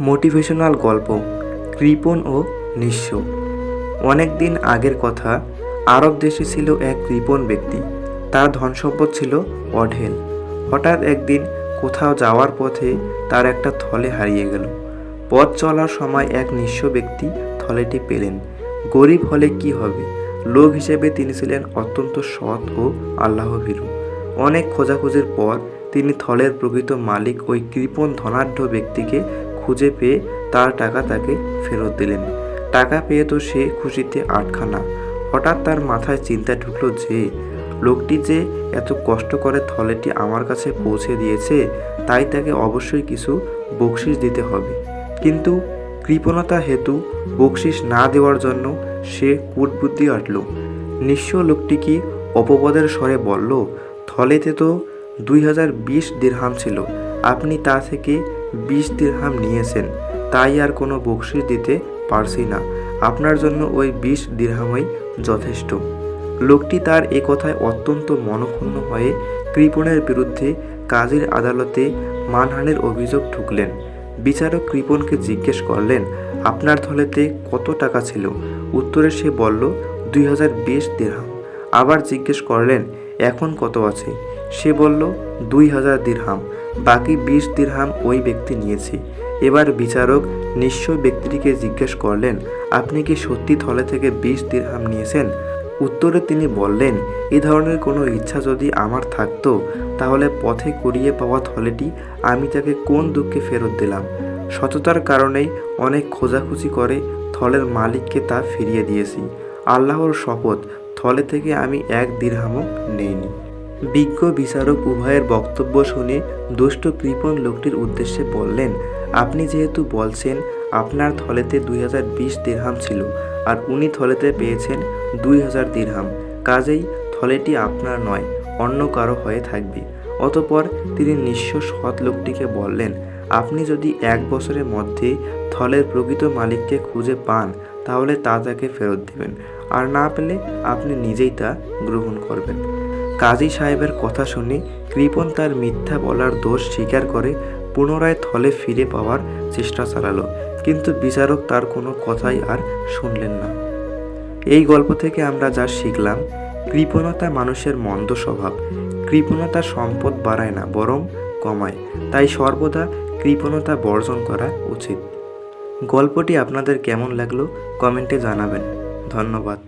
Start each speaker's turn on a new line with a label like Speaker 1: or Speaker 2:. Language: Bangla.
Speaker 1: মোটিভেশনাল গল্প, কৃপণ ও নিঃস্ব। অনেক দিন আগের কথা, আরব দেশে ছিল এক কৃপণ ব্যক্তি। তার ধনসম্পদ ছিল অঢেল। হঠাৎ একদিন কোথাও যাওয়ার পথে তার একটা থলে হারিয়ে গেল। পথ চলার সময় এক নিঃস্ব ব্যক্তি থলেটি পেলেন। গরিব হলে কি হবে? লোক হিসেবে তিনি ছিলেন অত্যন্ত সৎ ও আল্লাহভীরু। অনেক খোঁজাখুঁজির পর তিনি থলের প্রকৃত মালিক ওই কৃপণ ধনাঢ্য ব্যক্তিকে খুঁজে পেয়ে তার টাকা তাকে ফেরত দিলেন। টাকা পেয়ে তো সে খুশিতে আটখানা। হঠাৎ তার মাথায় চিন্তা ঢুকলো যে, লোকটি যে এত কষ্ট করে থলেটি আমার কাছে পৌঁছে দিয়েছে, তাই তাকে অবশ্যই কিছু বকশিস দিতে হবে। কিন্তু কৃপণতা হেতু বকশিস না দেওয়ার জন্য সে কূটবুদ্ধি আটল নিঃস্ব লোকটি কি অপপদের স্বরে বলল, থলেতে তো দুই হাজার বিশ দিরহাম ছিল। আপনি তা থেকে বিশ দিরহাম নিয়েছেন, তাই আর কোনো বকশিস দিতে পারছি না। আপনার জন্য ওই বিশ দিরহামই যথেষ্ট। লোকটি তার এ কথায় অত্যন্ত মনক্ষুণ্ণ হয়ে কৃপণের বিরুদ্ধে কাজীর আদালতে মানহানির অভিযোগ ঠুকলেন। বিচারক কৃপণকে জিজ্ঞেস করলেন, আপনার থলেতে কত টাকা ছিল? উত্তরে সে বলল, দুই হাজার বিশ দিরহাম। আবার জিজ্ঞেস করলেন, এখন কত আছে? সে বলল, দুই হাজার দিরহাম। বাকি বিশ দিরহাম ওই ব্যক্তি নিয়েছে। এবার বিচারক নিঃস্ব ব্যক্তিটিকে জিজ্ঞেস করলেন, আপনি কি সত্যি থলে থেকে বিশ দিরহাম নিয়েছেন? উত্তরে তিনি বললেন, এ ধরনের কোনো ইচ্ছা যদি আমার থাকতো, তাহলে পথে কুড়িয়ে পাওয়া থলেটি আমি তাকে কোন দুঃখে ফেরত দিলাম? সততার কারণেই অনেক খোঁজাখুঁজি করে থলের মালিককে তা ফিরিয়ে দিয়েছি। আল্লাহর শপথ, থলে থেকে আমি এক দিরহামও নেইনি। বিজ্ঞ বিচারক উভয়ের বক্তব্য শুনে দুষ্ট কৃপণ লোকটির উদ্দেশ্যে বললেন, আপনি যেহেতু বলছেন, আপনার থলেতে দুই হাজার বিশ দিরহাম ছিল, আর উনি থলেতে পেয়েছেন দুই হাজার দিরহাম। কাজেই থলেটি আপনার নয়, অন্য কারও হয়ে থাকবে। অতপর তিনি নিঃস্ব সৎ লোকটিকে বললেন, আপনি যদি এক বছরের মধ্যে থলের প্রকৃত মালিককে খুঁজে পান, তাহলে তা তাকে ফেরত দেবেন, আর না পেলে আপনি নিজেই তা গ্রহণ করবেন। কাজী সাহেবের কথা শুনে কৃপণ তার মিথ্যা বলার দোষ স্বীকার করে পুনরায় থলে ফিরে পাওয়ার চেষ্টা চালালো, কিন্তু বিচারক তার কোনো কথাই আর শুনলেন না। এই গল্প থেকে আমরা যা শিখলাম, কৃপণতা মানুষের মন্দ স্বভাব। কৃপণতা সম্পদ বাড়ায় না, বরং কমায়। তাই সর্বদা কৃপণতা বর্জন করা উচিত। গল্পটি আপনাদের কেমন লাগল কমেন্টে জানাবেন। ধন্যবাদ।